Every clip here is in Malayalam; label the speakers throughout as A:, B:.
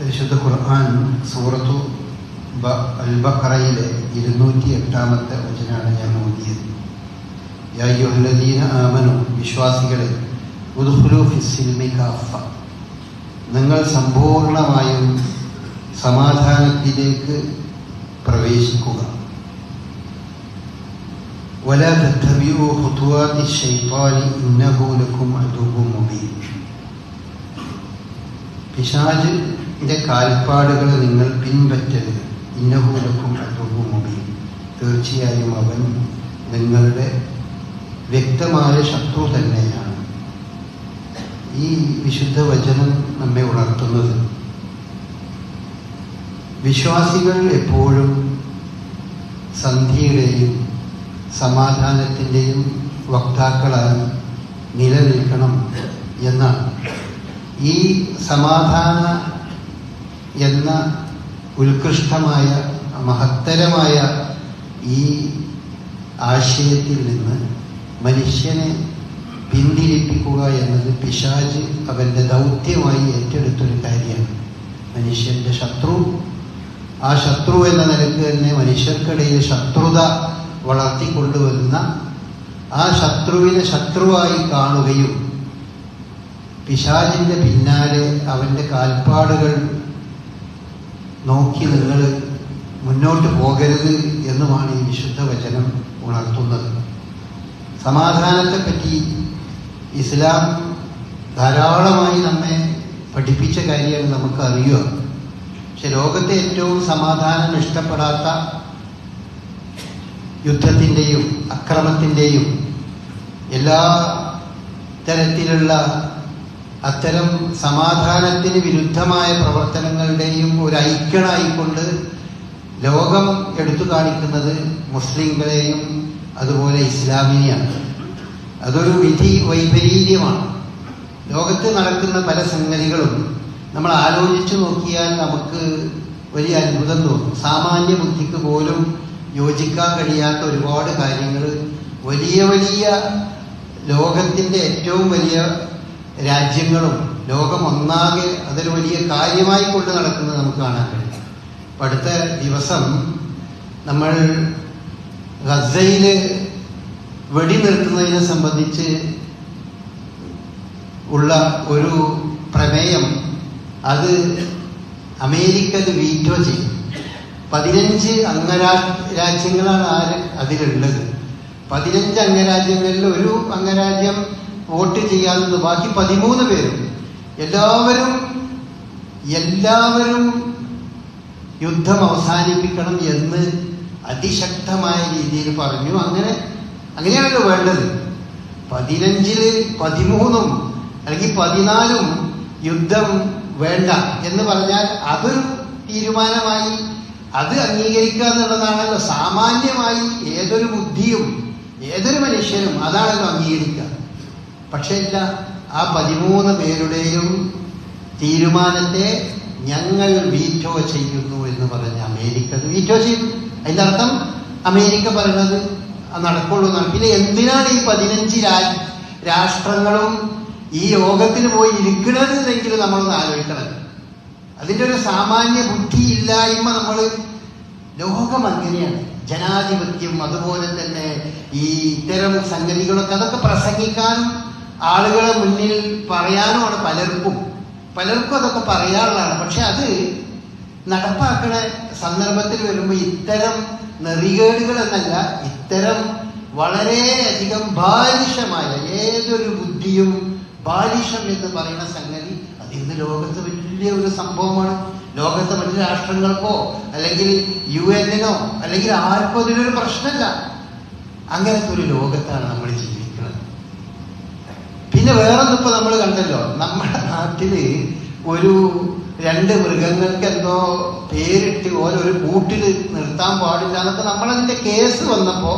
A: വിശുദ്ധ ഖുർആൻ സൂറത്തു അൽ ബഖറയിലെ ഇരുന്നൂറ്റി എട്ടാമത്തെ വചനാണ് ഞാൻ ഓതിയത്. യായുഹലദീന ആമനു വിശ്വാസികളെ ഉദുഹുലു ഫിസിൽമി കാഫ നിങ്ങൾ സമ്പൂർണമായും സമാധാനത്തിലേക്ക് പ്രവേശിക്കുക. വല തത്തബിയു ഹുതുവാതി ഷൈത്താനി ഇന്നഹൂലക്കും അതുവും മുബീൻ. പിശാജ് പിശാചിന്റെ കാൽപ്പാടുകൾ നിങ്ങൾ പിൻപറ്റരുത്. ഇന്നഹൂലക്കും അതുവും മുബീൻ. തീർച്ചയായും അവൻ നിങ്ങളുടെ വ്യക്തമായ ശത്രു തന്നെയാണ്. ഈ വിശുദ്ധ വചനം നമ്മെ ഉണർത്തുന്നത്. വിശ്വാസികൾ എപ്പോഴും സന്ധിയുടെയും സമാധാനത്തിന്റെയും വക്താക്കളായി നിലനിൽക്കണം എന്നാണ്. ഈ സമാധാന എന്ന ഉത്കൃഷ്ടമായ മഹത്തരമായ ഈ ആശയത്തിൽ നിന്ന് മനുഷ്യനെ പിന്തിരിപ്പിക്കുക എന്നത് പിശാജ് അവന്റെ ദൗത്യമായി ഏറ്റെടുത്തൊരു കാര്യമാണ്. മനുഷ്യന്റെ ശത്രു. ആ ശത്രു എന്ന നിലയ്ക്ക് തന്നെ മനുഷ്യർക്കിടയിൽ ശത്രുത വളർത്തിക്കൊണ്ടുവരുന്ന ആ ശത്രുവിനെ ശത്രുവായി കാണുകയും പിശാജിന്റെ പിന്നാലെ അവന്റെ കാൽപ്പാടുകൾ നോക്കി നിങ്ങൾ മുന്നോട്ട് പോകരുത് എന്നുമാണ് ഈ വിശുദ്ധ വചനം ഉണർത്തുന്നത്. സമാധാനത്തെപ്പറ്റി ഇസ്ലാം ധാരാളമായി നമ്മെ പഠിപ്പിച്ച കാര്യമാണ് നമുക്ക് അറിയുക. പക്ഷെ ലോകത്തെ ഏറ്റവും സമാധാനം ഇഷ്ടപ്പെടാത്ത യുദ്ധത്തിന്റെയും അക്രമത്തിന്റെയും എല്ലാ തരത്തിലുള്ള അത്തരം സമാധാനത്തിന് വിരുദ്ധമായ പ്രവർത്തനങ്ങളുടെയും ഒരു ഐക്യണായിക്കൊണ്ട് ലോകം എടുത്തു കാണിക്കുന്നത് മുസ്ലിങ്ങളെയും അതുപോലെ ഇസ്ലാമിനെയാണ്. അതൊരു വിധി വൈപരീര്യമാണ് ലോകത്ത് നടക്കുന്ന പല സംഗതികളും നമ്മൾ ആലോചിച്ചു നോക്കിയാൽ നമുക്ക് വലിയ അത്ഭുതം തോന്നും. സാമാന്യ ബുദ്ധിക്ക് പോലും യോജിക്കാൻ കഴിയാത്ത ഒരുപാട് കാര്യങ്ങൾ വലിയ വലിയ ലോകത്തിന്റെ ഏറ്റവും വലിയ രാജ്യങ്ങളും ലോകം ഒന്നാകെ അതൊരു വലിയ കാര്യമായി കൊണ്ട് നടക്കുന്നത് നമുക്ക് കാണാൻ കഴിയും. അപ്പൊ അടുത്ത ദിവസം നമ്മൾ ഗസയിൽ വെടി നിർത്തുന്നതിനെ സംബന്ധിച്ച് ഉള്ള ഒരു പ്രമേയം അത് അമേരിക്ക അത് വീറ്റോ ചെയ്യും പതിനഞ്ച് അംഗരാ രാജ്യങ്ങളാണ് ആര് അതിലുള്ളത്. പതിനഞ്ച് അംഗരാജ്യങ്ങളിൽ ഒരു അംഗരാജ്യം വോട്ട് ചെയ്യാതെ ബാക്കി പതിമൂന്ന് പേരും. എല്ലാവരും എല്ലാവരും യുദ്ധം അവസാനിപ്പിക്കണം എന്ന് അതിശക്തമായ രീതിയിൽ പറഞ്ഞു. അങ്ങനെ അങ്ങനെയാണല്ലോ വേണ്ടത്. പതിനഞ്ചിൽ പതിമൂന്നും അല്ലെങ്കിൽ പതിനാലും യുദ്ധം വേണ്ട എന്ന് പറഞ്ഞാൽ അതൊരു തീരുമാനമായി അത് അംഗീകരിക്കുക എന്നുള്ളതാണല്ലോ. സാമാന്യമായി ഏതൊരു ബുദ്ധിയും ഏതൊരു മനുഷ്യനും അതാണല്ലോ അംഗീകരിക്കുക. പക്ഷേ ഇല്ല ആ പതിമൂന്ന് പേരുടെയും തീരുമാനത്തെ ഞങ്ങൾ വീറ്റോ ചെയ്യുന്നു എന്ന് പറഞ്ഞ് അമേരിക്ക വീറ്റോ ചെയ്തു. അതിന്റെ അർത്ഥം അമേരിക്ക പറയുന്നത് നടക്കുള്ളൂ പിന്നെ എന്തിനാണ് ഈ പതിനഞ്ച് രാഷ്ട്രങ്ങളും ഈ യോഗത്തിന് പോയി ഇരിക്കുന്നത് എന്നെങ്കിലും നമ്മളൊന്ന് ആലോചിക്കണം. അതിന്റെ ഒരു സാമാന്യ ബുദ്ധി ഇല്ലായ്മ നമ്മൾ ലോകം അങ്ങനെയാണ്. ജനാധിപത്യം അതുപോലെ തന്നെ ഈ ഇത്തരം സംഗതികളൊക്കെ അതൊക്കെ പ്രസംഗിക്കാനും ആളുകളെ മുന്നിൽ പറയാനുമാണ് പലർക്കും. പലർക്കും അതൊക്കെ പറയാനുള്ളതാണ്. പക്ഷെ അത് നടപ്പാക്കണ സന്ദർഭത്തിൽ വരുമ്പോൾ ഇത്തരം നെറികേടുകൾ എന്നല്ല ഇത്തരം വളരെയധികം ബാലിഷമായ ഏതൊരു ബുദ്ധിയും ബാലിഷം എന്ന് പറയുന്ന സംഗതി അത് ഇന്ന് ലോകത്ത് വലിയ ഒരു സംഭവമാണ്. ലോകത്തെ മറ്റു രാഷ്ട്രങ്ങൾക്കോ അല്ലെങ്കിൽ യു എന്നിനോ അല്ലെങ്കിൽ ആർക്കോ അതിലൊരു പ്രശ്നമല്ല അങ്ങനത്തെ ഒരു ലോകത്താണ് നമ്മൾ ജീവിക്കുന്നത്. പിന്നെ വേറൊന്നും ഇപ്പൊ നമ്മൾ കണ്ടല്ലോ നമ്മുടെ നാട്ടിൽ ഒരു രണ്ട് മൃഗങ്ങൾക്ക് എന്തോ പേരിട്ട് ഓരോ ഒരു കൂട്ടിൽ നിർത്താൻ പാടില്ല എന്നൊക്കെ നമ്മളതിന്റെ കേസ് വന്നപ്പോ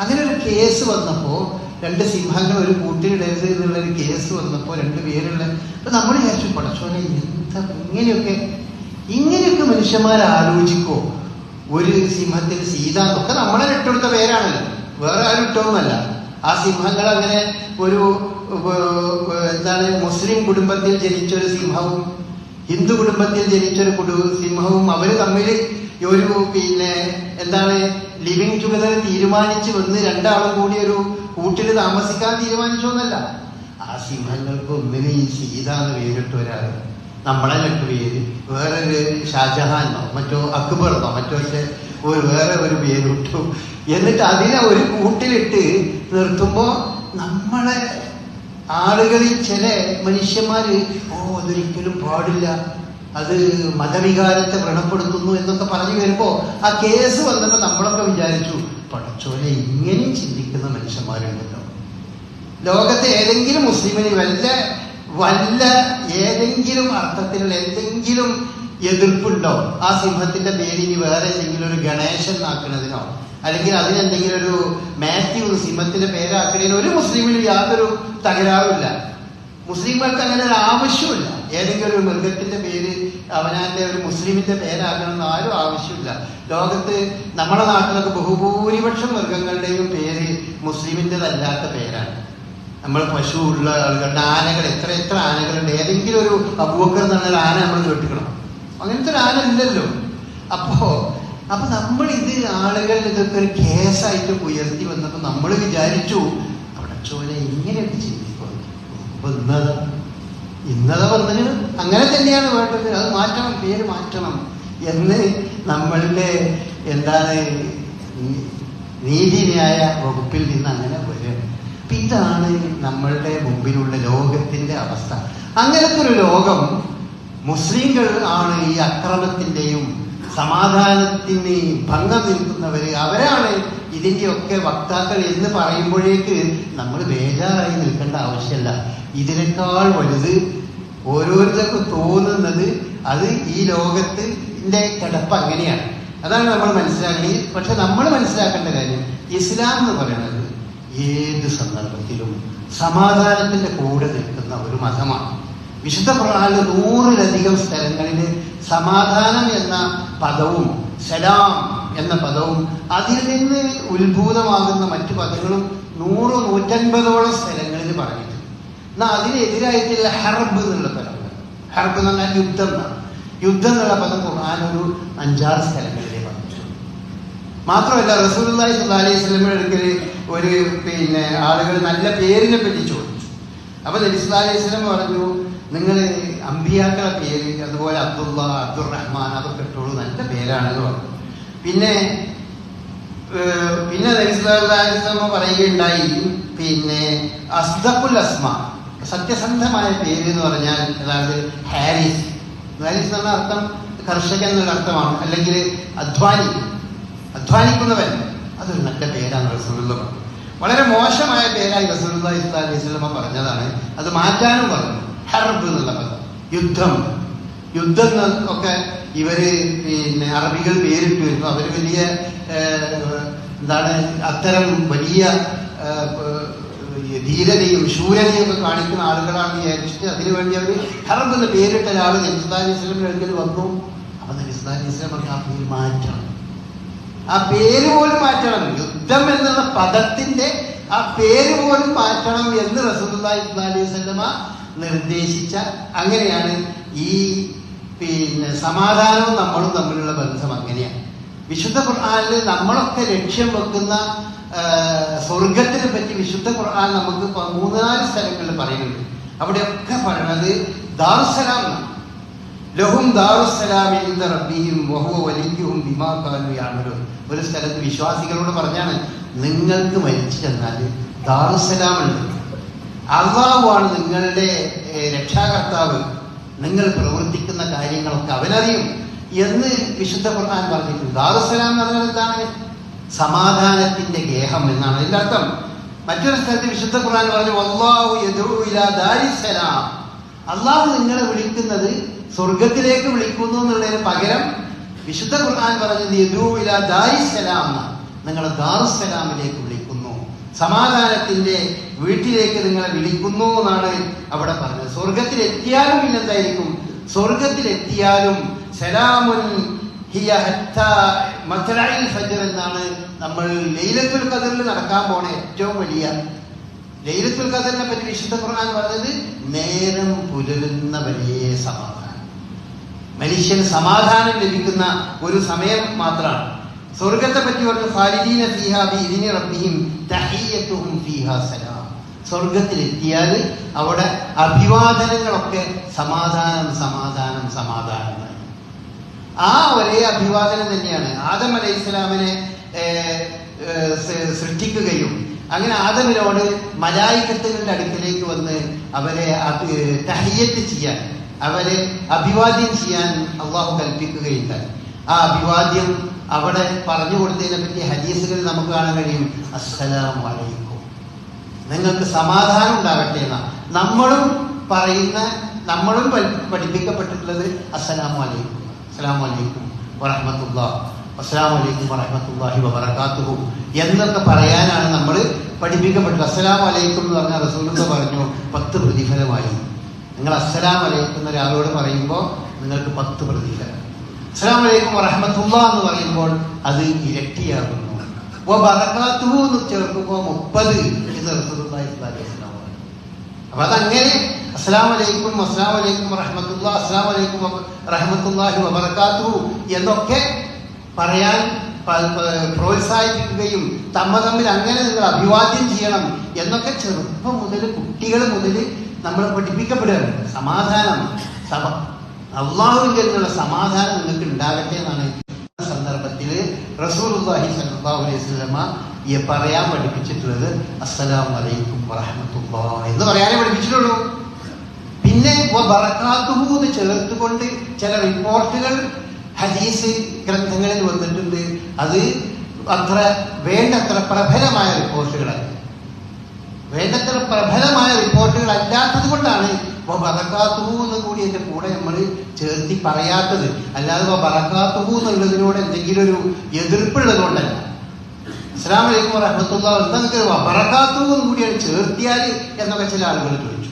A: അങ്ങനെ ഒരു കേസ് വന്നപ്പോ രണ്ട് സിംഹങ്ങൾ ഒരു കൂട്ടിലിടരുത് എന്നുള്ള ഒരു കേസ് വന്നപ്പോ രണ്ട് പേരുള്ള അപ്പൊ നമ്മൾ വിചാരിച്ചു പടച്ചോനെ എന്താ ഇങ്ങനെയൊക്കെ ഇങ്ങനെയൊക്കെ മനുഷ്യന്മാർ ആലോചിക്കോ. ഒരു സിംഹത്തിന് സീത എന്നൊക്കെ നമ്മളെ ഇട്ടെടുത്ത പേരാണല്ലോ. വേറെ ആരും ഇട്ടൊന്നുമല്ല. ആ സിംഹങ്ങൾ അങ്ങനെ ഒരു എന്താണ് മുസ്ലിം കുടുംബത്തിൽ ജനിച്ചൊരു സിംഹവും ഹിന്ദു കുടുംബത്തിൽ ജനിച്ചൊരു കുടു സിംഹവും അവർ തമ്മിൽ ഒരു പിന്നെ എന്താണ് ലിവിങ് ടുഗദർ തീരുമാനിച്ചു വന്ന് രണ്ടാളും കൂടി ഒരു കൂട്ടിൽ താമസിക്കാൻ തീരുമാനിച്ചു എന്നല്ല. ആ സിംഹങ്ങൾക്ക് ഒന്നിന് ഈ സീത എന്ന് പേരിട്ട് ഒരാൾ നമ്മളെ രണ്ടു പേര്. വേറൊരു ഷാജഹാനോ മറ്റോ അക്ബറോ മറ്റോ ഒരു വേറെ ഒരു പേരിട്ടു എന്നിട്ട് അതിനെ ഒരു കൂട്ടിലിട്ട് നിർത്തുമ്പോ നമ്മളെ ആളുകളിൽ ചില മനുഷ്യന്മാര് ഓ അതൊരിക്കലും പാടില്ല. അത് മതവികാരത്തെ വ്രണപ്പെടുത്തുന്നു എന്നൊക്കെ പറഞ്ഞു വരുമ്പോ ആ കേസ് വന്നപ്പോ നമ്മളൊക്കെ വിചാരിച്ചു പടച്ചോനെ ഇങ്ങനെയും ചിന്തിക്കുന്ന മനുഷ്യന്മാരുണ്ടല്ലോ. ലോകത്തെ ഏതെങ്കിലും മുസ്ലിമിന് വല്ല വല്ല ഏതെങ്കിലും അർത്ഥത്തിലുള്ള എന്തെങ്കിലും എതിർപ്പുണ്ടോ? ആ സിംഹത്തിന്റെ പേരിന് വേറെ എന്തെങ്കിലും ഒരു ഗണേശൻ ആക്കുന്നതിനോ അല്ലെങ്കിൽ അതിനെന്തെങ്കിലും ഒരു മാത്യു സിംഹത്തിന്റെ പേരാക്കണേന് ഒരു മുസ്ലിമിന് യാതൊരു തകരാറുമില്ല. മുസ്ലിങ്ങൾക്ക് അങ്ങനെ ഒരു ആവശ്യമില്ല ഏതെങ്കിലും ഒരു മൃഗത്തിന്റെ പേര് അവനാന്റെ ഒരു മുസ്ലിമിന്റെ പേരാകണമെന്ന് ആരും ആവശ്യമില്ല. ലോകത്ത് നമ്മുടെ നാട്ടിലൊക്കെ ബഹുഭൂരിപക്ഷം മൃഗങ്ങളുടെയും പേര് മുസ്ലിമിന്റെതല്ലാത്ത പേരാണ്. നമ്മൾ പശു ഉള്ള ആളുകളുടെ ആനകൾ എത്ര എത്ര ആനകളുണ്ട് ഏതെങ്കിലും ഒരു അബൂക്കർ എന്നുള്ള ആന നമ്മൾ കേട്ടിക്കണം അങ്ങനത്തെ ഒരു ആന ഇല്ലല്ലോ. അപ്പോ അപ്പൊ നമ്മൾ ഇത് ആളുകൾ ഇതൊക്കെ ഒരു കേസായിട്ട് ഉയർത്തി വന്നപ്പോ നമ്മൾ വിചാരിച്ചു പടച്ചോനെ ഇങ്ങനെയൊക്കെ ചിന്തിക്കും അപ്പൊ ഇന്നത ഇന്നത വന്നതിന് അങ്ങനെ തന്നെയാണ് വേണ്ടത്. അത് മാറ്റണം പേര് മാറ്റണം എന്ന് നമ്മളുടെ എന്താണ് നീതി നീതിന്യായ വകുപ്പിൽ നിന്ന് അങ്ങനെ വരും. അപ്പൊ ഇതാണ് നമ്മളുടെ മുമ്പിലുള്ള ലോകത്തിന്റെ അവസ്ഥ. അങ്ങനത്തെ ഒരു ലോകം മുസ്ലിങ്ങൾ ആണ് ഈ അക്രമത്തിന്റെയും സമാധാനത്തിന് ഭംഗം നിൽക്കുന്നവര് അവരാണ് ഇതിന്റെയൊക്കെ വക്താക്കൾ എന്ന് പറയുമ്പോഴേക്ക് നമ്മൾ ബേജാറായി നിൽക്കേണ്ട ആവശ്യമല്ല ഇതിനേക്കാൾ വലുത് ഓരോരുത്തർക്കും തോന്നുന്നത് അത് ഈ ലോകത്തിന്റെ കിടപ്പ് അങ്ങനെയാണ്. അതാണ് നമ്മൾ മനസ്സിലാക്കി പക്ഷെ നമ്മൾ മനസ്സിലാക്കേണ്ട കാര്യം ഇസ്ലാം എന്ന് പറയുന്നത് ഏത് സന്ദർഭത്തിലും സമാധാനത്തിന്റെ കൂടെ നിൽക്കുന്ന ഒരു മതമാണ്. വിശുദ്ധ ഖുർആാനിൽ നൂറിലധികം സ്ഥലങ്ങളിൽ സമാധാനം എന്ന പദവും സലാം എന്ന പദവും അതിൽ നിന്ന് ഉത്ഭൂതമാകുന്ന മറ്റു പദങ്ങളും നൂറ് നൂറ്റൻപതോളം സ്ഥലങ്ങളിൽ പറഞ്ഞിട്ടുണ്ട്. എന്നാൽ അതിനെതിരായിട്ടുള്ള ഹർബ് എന്നുള്ള പദം. ഹർബ് എന്ന് പറഞ്ഞാൽ യുദ്ധം എന്നാണ്. യുദ്ധം എന്നുള്ള പദം ഖുർആൻ ഒരു അഞ്ചാറ് പറഞ്ഞിട്ടുണ്ട് മാത്രമല്ല സ്വല്ലല്ലാഹി അലൈഹി വസല്ലമയുടെ അടുക്കൽ ഒരു പിന്നെ ആളുകൾ നല്ല പേരിനെ പറ്റി ചോദിച്ചു. അപ്പൊ നബി സല്ലല്ലാഹു അലൈഹി വസല്ലം പറഞ്ഞു നിങ്ങൾ അമ്പിയാക്കളെ പേര് അതുപോലെ അബ്ദുള്ള അബ്ദുറഹ്മാൻ അതൊക്കെ ഇട്ടോളൂ. നല്ല പേരാണെന്ന് പറഞ്ഞു പിന്നെ പിന്നെ നബിസ്ലാസ്ലമ പറയുകയുണ്ടായി പിന്നെ അസ്ദഖുൽ അസ്മ സത്യസന്ധമായ പേര് എന്ന് പറഞ്ഞാൽ അതായത് ഹാരിസ്. ഹാരിസ് എന്ന അർത്ഥം കർഷകൻ എന്നുള്ള അർത്ഥമാണ്. അല്ലെങ്കിൽ അധ്വാനി. അധ്വാനിക്കുന്നവൻ. അതൊരു നല്ല പേരാണ് റസൂലുള്ള. വളരെ മോശമായ പേരായി റസൂലുള്ള അലൈഹി സ്വലമ പറഞ്ഞതാണ്. അത് മാറ്റാനും പറഞ്ഞു. ഹർബ് എന്നുള്ള പദം യുദ്ധം. യുദ്ധം ഒക്കെ ഇവർ പിന്നെ അറബികൾ പേരിട്ട് വരുന്നു. അവർ വലിയ എന്താണ് അത്തരം വലിയ ധീരതയും ശൂരതയും ഒക്കെ കാണിക്കുന്ന ആളുകളാണ് വിചാരിച്ചിട്ട് അതിനുവേണ്ടി അവർ ഹർബ് എന്ന് പേരിട്ട ഒരാൾ നബിസ്ലാലി സ്വലമിന്റെ അടുക്കൽ വന്നു. അപ്പൊ നബിസ്ലാലി ഇസ്ലാം പറഞ്ഞ ആ പേര് മാറ്റണം. ആ പേര് പോലും മാറ്റണം. യുദ്ധം എന്നുള്ള പദത്തിന്റെ ആ പേര് പോലും മാറ്റണം എന്ന് റസൂലുള്ളാഹി ഇസ്ലാലി വസല്ലമ നിർദ്ദേശിച്ച അങ്ങനെയാണ് ഈ പിന്നെ സമാധാനവും നമ്മളും തമ്മിലുള്ള ബന്ധം അങ്ങനെയാണ്. വിശുദ്ധ ഖുർആാനിൽ നമ്മളൊക്കെ ലക്ഷ്യം വെക്കുന്ന സ്വർഗത്തിനെ പറ്റി വിശുദ്ധ ഖുർആൻ നമുക്ക് മൂന്ന് മൂന്നാൽ സ്ഥലങ്ങളിൽ പറയുന്നുണ്ട്. അവിടെയൊക്കെ പറയണത് എന്നാണ്. ലഹും ദാറുസ്സലാമി റബ്ബിയും വഹുവ കാനൂ യഅമലൂൻ ഒരു സ്ഥലത്ത് വിശ്വാസികളോട് പറഞ്ഞാണ് നിങ്ങൾക്ക് മരിച്ചു ചെന്നാൽ ദാറുസ്സലാം ഉണ്ട്. അള്ളാഹുവാണ് നിങ്ങളുടെ രക്ഷാകർത്താവ്. നിങ്ങൾ പ്രവർത്തിക്കുന്ന കാര്യങ്ങളൊക്കെ അവനറിയും എന്ന് വിശുദ്ധ ഖുർആൻ പറഞ്ഞിട്ടുണ്ട്. ദാറുസലാം എന്ന് പറഞ്ഞാൽ എന്താണ്? സമാധാനത്തിന്റെ ഗേഹം എന്നാണ് അതിന്റെ അർത്ഥം. മറ്റൊരു സ്ഥലത്ത് വിശുദ്ധ ഖുർആൻ പറഞ്ഞു അള്ളാഹു ദാരിസ്സലാം. അള്ളാഹു നിങ്ങളെ വിളിക്കുന്നത് സ്വർഗത്തിലേക്ക് വിളിക്കുന്നു എന്നുള്ളതിന് പകരം വിശുദ്ധ ഖുർആൻ പറഞ്ഞത് യദൂല ഇലാ സലാം എന്നാണ്. നിങ്ങളെ ദാറുസലാമിലേക്ക് വിളിക്കുന്നു. സമാധാനത്തിന്റെ വീട്ടിലേക്ക് നിങ്ങളെ വിളിക്കുന്നു എന്നാണ് അവിടെ പറഞ്ഞത്. സ്വർഗത്തിലെത്തിയാലും എന്തായിരിക്കും സ്വർഗത്തിൽ എത്തിയാലും സലാമുൻ ഹിയ ഫജ്ർ എന്നാണ് നമ്മൾ ലൈലത്തുൽ ഖദറിൽ നടക്കാൻ പോണ ഏറ്റവും വലിയ ലൈലത്തുൽ ഖദറിനെ പറ്റി വിശുദ്ധ ഖുർആൻ പറഞ്ഞത് നേരം പുലരുന്ന വലിയ സമാധാനം. മനുഷ്യന് സമാധാനം ലഭിക്കുന്ന ഒരു സമയം മാത്രമാണ്. സ്വർഗത്തെ പറ്റി പറഞ്ഞു തഹിയ്യത്തുഹും ഫീഹാ സലാം. സ്വർഗത്തിലെത്തിയാൽ അവിടെ അഭിവാദനങ്ങളൊക്കെ സമാധാനം സമാധാനം സമാധാനം. ആ ഒരേ അഭിവാദനം തന്നെയാണ്. ആദം അലൈഹി ഇസ്ലാമിനെ സൃഷ്ടിക്കുകയും അങ്ങനെ ആദമിനോട് മലായിക്കത്തുകളുടെ അടുക്കിലേക്ക് വന്ന് അവരെ തഹയ്യത്ത് ചെയ്യാൻ അവരെ അഭിവാദ്യം ചെയ്യാൻ അള്ളാഹു കൽപ്പിക്കുകയുണ്ടായി ആ അഭിവാദ്യം അവിടെ പറഞ്ഞു കൊടുത്തതിനെ പറ്റി ഹദീസുകൾ നമുക്ക് കാണാൻ കഴിയും. അസ്സലാം അലൈക്കും. നിങ്ങൾക്ക് സമാധാനം ഉണ്ടാകട്ടെ എന്നാണ് നമ്മളും പറയുന്ന നമ്മളും പഠി- പഠിപ്പിക്കപ്പെട്ടിട്ടുള്ളത് അസ്സലാമു അലൈക്കും. അസ്സലാമു അലൈക്കും വറഹമത്തുള്ള. അസ്സലാമു അലൈക്കും വറഹ്മത്തുള്ളാഹി വബറകാതുഹു. എന്നൊക്കെ പറയാനാണ് നമ്മൾ പഠിപ്പിക്കപ്പെട്ടത്. അസ്സലാമു അലൈക്കും എന്ന് പറഞ്ഞ റസൂലുള്ള പറഞ്ഞു? പത്ത് പ്രതിഫലമായി. നിങ്ങൾ അസ്സലാമു അലൈക്കും എന്ന ഒരാളോട് പറയുമ്പോൾ നിങ്ങൾക്ക് പത്ത് പ്രതിഫലം. അസ്സലാമു അലൈക്കും വറഹമത്തുള്ള എന്ന് പറയുമ്പോൾ അത് ഇരട്ടിയാകുന്നു. വ ബറകാതുഹു എന്ന് ചേർക്കുമ്പോൾ മുപ്പത് എന്ന് റസൂലുള്ളാഹി. അപ്പൊ അതങ്ങനെ അസ്സാം വലൈക്കും അസ്സാം വലൈക്കും റഹ്മത്തുള്ള അസ്സാം വലൈക്കും റഹ്മത്തുല്ലാഹി എന്നൊക്കെ പറയാൻ പ്രോത്സാഹിപ്പിക്കുകയും തമ്മ തമ്മിൽ അങ്ങനെ നിങ്ങൾ അഭിവാദ്യം ചെയ്യണം എന്നൊക്കെ ചെറുപ്പം മുതൽ കുട്ടികൾ മുതൽ നമ്മൾ പഠിപ്പിക്കപ്പെടുകയാണ് സമാധാനം സഭ അള്ളാഹുവിന്റെ നിന്നുള്ള സമാധാനം നിങ്ങൾക്ക് ഉണ്ടാകട്ടെ എന്നാണ് റസൂലുള്ളാഹി വസല്ലമ ഈ പറയാൻ പഠിപ്പിച്ചിട്ടുള്ളത് അസ്സലാമു അലൈക്കും വറഹ്മത്തുള്ളാഹി എന്ന് പറയാനേ പഠിപ്പിച്ചിട്ടുള്ളൂ. പിന്നെ എന്ന് ചേർത്തുകൊണ്ട് ചില റിപ്പോർട്ടുകൾ ഹദീസ് ഗ്രന്ഥങ്ങളിൽ വന്നിട്ടുണ്ട്. അത് അത്ര വേണ്ടത്ര പ്രബലമായ റിപ്പോർട്ടുകളല്ല. വേണ്ടത്ര പ്രബലമായ റിപ്പോർട്ടുകൾ അല്ലാത്തത് കൊണ്ടാണ് ബറക്കാത്തുഹു എന്ന് കൂടി എന്റെ കൂടെ നമ്മൾ ചേർത്തി പറയാത്തത്. അല്ലാതെ ബറക്കാത്തുഹു എന്നുള്ളതിനോട് എന്തെങ്കിലും ഒരു എതിർപ്പുള്ളത് കൊണ്ടല്ല ഇസ്ലാം അലൈക്കും വറഹമത്തുള്ള എന്തെങ്കിലും ബറക്കാത്തുഹു എന്ന് കൂടിയാണ് ചേർത്തിയാൽ എന്നൊക്കെ ചില ആളുകൾ ചോദിച്ചു.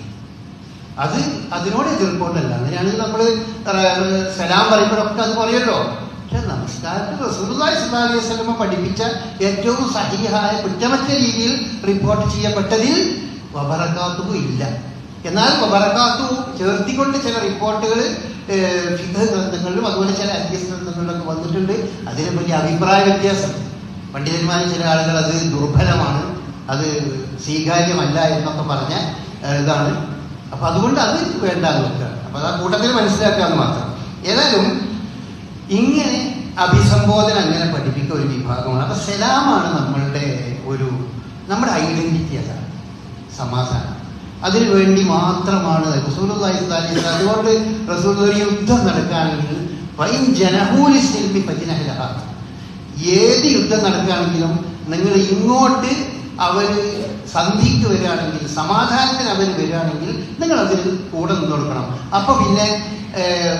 A: അത് അതിനോട് എതിർപ്പുണ്ടല്ല. അങ്ങനെയാണെങ്കിൽ നമ്മൾ സലാം പറയുമ്പോഴൊക്കെ അത് പറയല്ലോ. പക്ഷെ നമസ്കാരത്തിൽ റസൂലുള്ളാഹി സ്വല്ലല്ലാഹു അലൈഹി വസല്ലമ പഠിപ്പിച്ച ഏറ്റവും സഹിഹായ കുറ്റമറ്റ രീതിയിൽ റിപ്പോർട്ട് ചെയ്യപ്പെട്ടതിൽ വബറക്കാത്തുഹു ഇല്ല. എന്നാൽ വബറക്കാത്തു ചേർത്തിക്കൊണ്ട് ചില റിപ്പോർട്ടുകൾ ഫിഖ് ഗ്രന്ഥങ്ങളിലും അതുപോലെ ചില അധ്യസ് ഗ്രന്ഥങ്ങളിലൊക്കെ വന്നിട്ടുണ്ട്. അതിനെ പറ്റി അഭിപ്രായ വ്യത്യാസം. പണ്ഡിതന്മാരിൽ ചില ആളുകൾ അത് ദുർബലമാണ് അത് സ്വീകാര്യമല്ല എന്നൊക്കെ പറഞ്ഞ ഇതാണ്. അപ്പൊ അതുകൊണ്ട് അത് വേണ്ടാന്ന് വെക്കുക. അപ്പൊ അത് ആ കൂട്ടത്തിൽ മനസ്സിലാക്കാന്ന് മാത്രം. ഏതായാലും ഇങ്ങനെ അഭിസംബോധന അങ്ങനെ പഠിപ്പിക്കുന്ന ഒരു വിഭാഗമാണ്. അപ്പൊ സലാമാണ് നമ്മളുടെ ഒരു നമ്മുടെ ഐഡന്റിറ്റി അതാണ് സമാധാനം. അതിനു വേണ്ടി മാത്രമാണ് അതുകൊണ്ട് ഒരു യുദ്ധം നടക്കുകയാണെങ്കിൽ വൈൻ ഏത് യുദ്ധം നടക്കുകയാണെങ്കിലും നിങ്ങൾ ഇങ്ങോട്ട് അവർ സന്ധിക്ക് വരികയാണെങ്കിൽ സമാധാനത്തിന് അവർ വരികയാണെങ്കിൽ നിങ്ങൾ അതിൽ കൂടെ നിന്ന് കൊടുക്കണം. അപ്പൊ പിന്നെ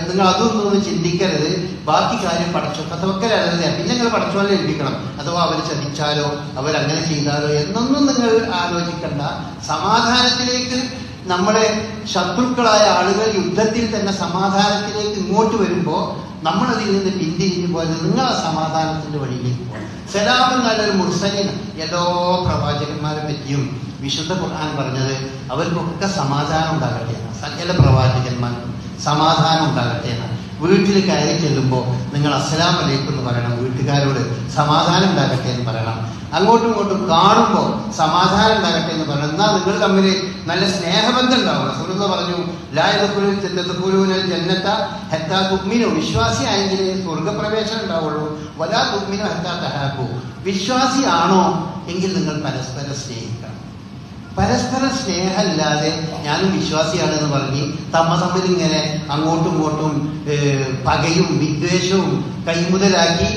A: നിങ്ങൾ അതൊന്നും ഒന്ന് ചിന്തിക്കരുത്. ബാക്കി കാര്യം പടച്ചോ തവക്കലല്ലേ പിന്നെ നിങ്ങൾ പഠിച്ചോലെ ഏൽപ്പിക്കണം. അഥവാ അവർ ചതിച്ചാലോ അവരങ്ങനെ ചെയ്താലോ എന്നൊന്നും നിങ്ങൾ ആലോചിക്കണ്ട. സമാധാനത്തിലേക്ക് നമ്മുടെ ശത്രുക്കളായ ആളുകൾ യുദ്ധത്തിൽ തന്നെ സമാധാനത്തിലേക്ക് ഇങ്ങോട്ട് വരുമ്പോൾ നമ്മളതിൽ നിന്ന് പിന്തിരിഞ്ഞു പോയത് നിങ്ങൾ ആ സമാധാനത്തിന്റെ വഴിയിലേക്ക് പോകും സലാം നല്ലൊരു മുർസലിന് എല്ലാ പ്രവാചകന്മാരെ പറ്റിയും വിശുദ്ധ ഖുർആൻ പറഞ്ഞത് അവർക്കൊക്കെ സമാധാനം ഉണ്ടാകട്ടെ എന്നാണ്. സകല പ്രവാചകന്മാർക്കും സമാധാനം ഉണ്ടാകട്ടെ വീട്ടിൽ കയറി ചെല്ലുമ്പോൾ നിങ്ങൾ അസ്സലാം അലൈക്കും എന്ന് പറയണം. വീട്ടുകാരോട് സമാധാനം ഉണ്ടാകട്ടെ എന്ന് പറയണം. അങ്ങോട്ടും ഇങ്ങോട്ടും കാണുമ്പോൾ സമാധാനം ഉണ്ടാകട്ടെ എന്ന് പറഞ്ഞു എന്നാൽ നിങ്ങൾ തമ്മിൽ നല്ല സ്നേഹബന്ധം ഉണ്ടാവണം. സുഹൃത്ത് പറഞ്ഞു ലായതപ്പുഴ ലായതുക്കുലൂനൽ ജന്നത്ത ഹെത്താ വിശ്വാസി വിശ്വാസിയായെങ്കിലേ സ്വർഗപ്രവേശനം ഉണ്ടാവുള്ളൂ. വലാ തുഗ്മിനു ഹെത്താ വിശ്വാസി വിശ്വാസിയാണോ എങ്കിൽ നിങ്ങൾ പരസ്പരം സ്നേഹിക്കണം. പരസ്പര സ്നേഹമില്ലാതെ ഞാനും വിശ്വാസിയാണ് എന്ന് പറഞ്ഞ് തമ്മ തമ്മിൽ ഇങ്ങനെ അങ്ങോട്ടും ഇങ്ങോട്ടും പകയും വിദ്വേഷവും കൈമുതലാക്കി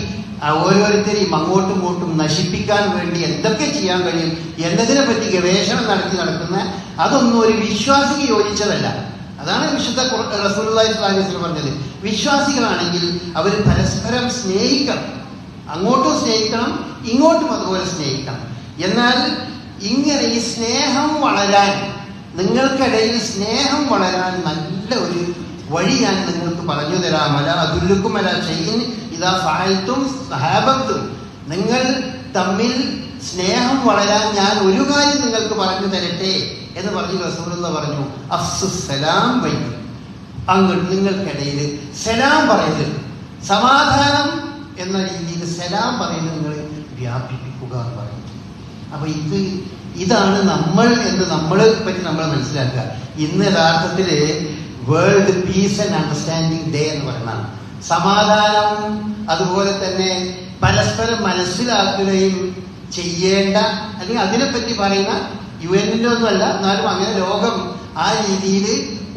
A: ഓരോരുത്തരെയും അങ്ങോട്ടും ഇങ്ങോട്ടും നശിപ്പിക്കാൻ വേണ്ടി എന്തൊക്കെ ചെയ്യാൻ കഴിയും എന്നതിനെ പറ്റി ഗവേഷണം നടത്തി നടക്കുന്ന അതൊന്നും ഒരു വിശ്വാസിക്ക് യോജിച്ചതല്ല. അതാണ് വിശുദ്ധ അലൈഹി പറഞ്ഞത്. വിശ്വാസികളാണെങ്കിൽ അവർ പരസ്പരം സ്നേഹിക്കണം. അങ്ങോട്ടും സ്നേഹിക്കണം ഇങ്ങോട്ടും അതുപോലെ സ്നേഹിക്കണം. എന്നാൽ ഇങ്ങനെ ഈ സ്നേഹം വളരാൻ നിങ്ങൾക്കിടയിൽ സ്നേഹം വളരാൻ നല്ല ഒരു വഴി ഞാൻ നിങ്ങൾക്ക് പറഞ്ഞു തരാം. അല അതുല്ലുക്കും അല ചെയ്യിൻ ഇതാ സഹായത്തും സഹാബത്തും നിങ്ങൾ തമ്മിൽ സ്നേഹം വളരാൻ ഞാൻ ഒരു കാര്യം നിങ്ങൾക്ക് പറഞ്ഞു തരട്ടെ എന്ന് പറഞ്ഞു റസൂലുള്ള പറഞ്ഞു അസുസലാം വൈകി അങ്ങോട്ട് നിങ്ങൾക്കിടയിൽ സലാം പറയുന്നത് സമാധാനം എന്ന രീതിയിൽ സലാം പറയുന്നത് നിങ്ങൾ വ്യാപിപ്പിക്കുക എന്ന് പറയുന്നു അപ്പൊ ഇത് ഇതാണ് നമ്മൾ എന്ന് നമ്മളെ പറ്റി നമ്മൾ മനസ്സിലാക്കുക. ഇന്ന് യഥാർത്ഥത്തിൽ world peace and understanding day എന്ന് പറയുന്നതാണ്. സമാധാനം അതുപോലെ തന്നെ പരസ്പരം മനസ്സിലാക്കുകയും ചെയ്യേണ്ട അല്ലെങ്കിൽ അതിനെപ്പറ്റി പറയുന്ന യു എന്നിന്റെ ഒന്നുമല്ല എന്നാലും അങ്ങനെ ലോകം ആ രീതിയിൽ